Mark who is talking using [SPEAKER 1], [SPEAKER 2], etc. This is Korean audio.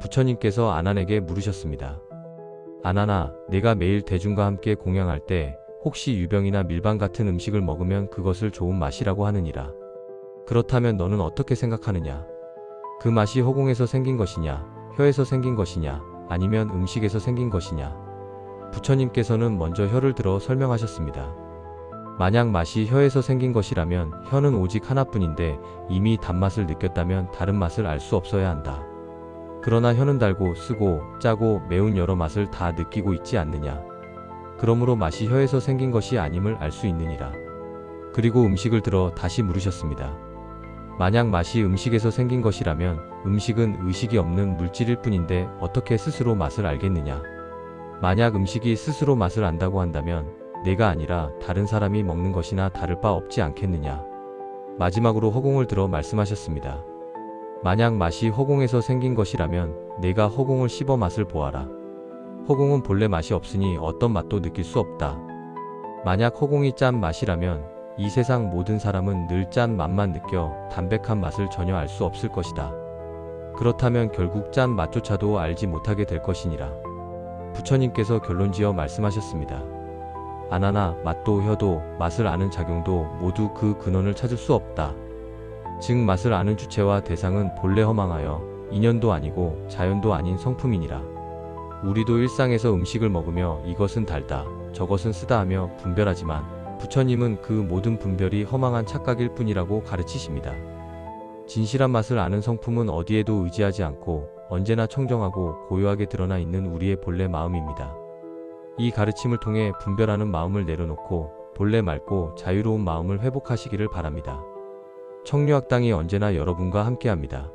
[SPEAKER 1] 부처님께서 아난에게 물으셨습니다. 아난아, 내가 매일 대중과 함께 공양할 때 혹시 유병이나 밀방 같은 음식을 먹으면 그것을 좋은 맛이라고 하느니라. 그렇다면 너는 어떻게 생각하느냐? 그 맛이 허공에서 생긴 것이냐, 혀에서 생긴 것이냐, 아니면 음식에서 생긴 것이냐? 부처님께서는 먼저 혀를 들어 설명하셨습니다. 만약 맛이 혀에서 생긴 것이라면 혀는 오직 하나뿐인데 이미 단맛을 느꼈다면 다른 맛을 알 수 없어야 한다. 그러나 혀는 달고 쓰고 짜고 매운 여러 맛을 다 느끼고 있지 않느냐. 그러므로 맛이 혀에서 생긴 것이 아님을 알 수 있느니라. 그리고 음식을 들어 다시 물으셨습니다. 만약 맛이 음식에서 생긴 것이라면 음식은 의식이 없는 물질일 뿐인데 어떻게 스스로 맛을 알겠느냐. 만약 음식이 스스로 맛을 안다고 한다면 내가 아니라 다른 사람이 먹는 것이나 다를 바 없지 않겠느냐. 마지막으로 허공을 들어 말씀하셨습니다. 만약 맛이 허공에서 생긴 것이라면 내가 허공을 씹어 맛을 보아라. 허공은 본래 맛이 없으니 어떤 맛도 느낄 수 없다. 만약 허공이 짠 맛이라면 이 세상 모든 사람은 늘 짠 맛만 느껴 담백한 맛을 전혀 알 수 없을 것이다. 그렇다면 결국 짠 맛조차도 알지 못하게 될 것이니라. 부처님께서 결론지어 말씀하셨습니다. 아나나 맛도 혀도 맛을 아는 작용도 모두 그 근원을 찾을 수 없다. 즉 맛을 아는 주체와 대상은 본래 허망하여 인연도 아니고 자연도 아닌 성품이니라. 우리도 일상에서 음식을 먹으며 이것은 달다, 저것은 쓰다 하며 분별하지만 부처님은 그 모든 분별이 허망한 착각일 뿐이라고 가르치십니다. 진실한 맛을 아는 성품은 어디에도 의지하지 않고 언제나 청정하고 고요하게 드러나 있는 우리의 본래 마음입니다. 이 가르침을 통해 분별하는 마음을 내려놓고 본래 맑고 자유로운 마음을 회복하시기를 바랍니다. 청류학당이 언제나 여러분과 함께합니다.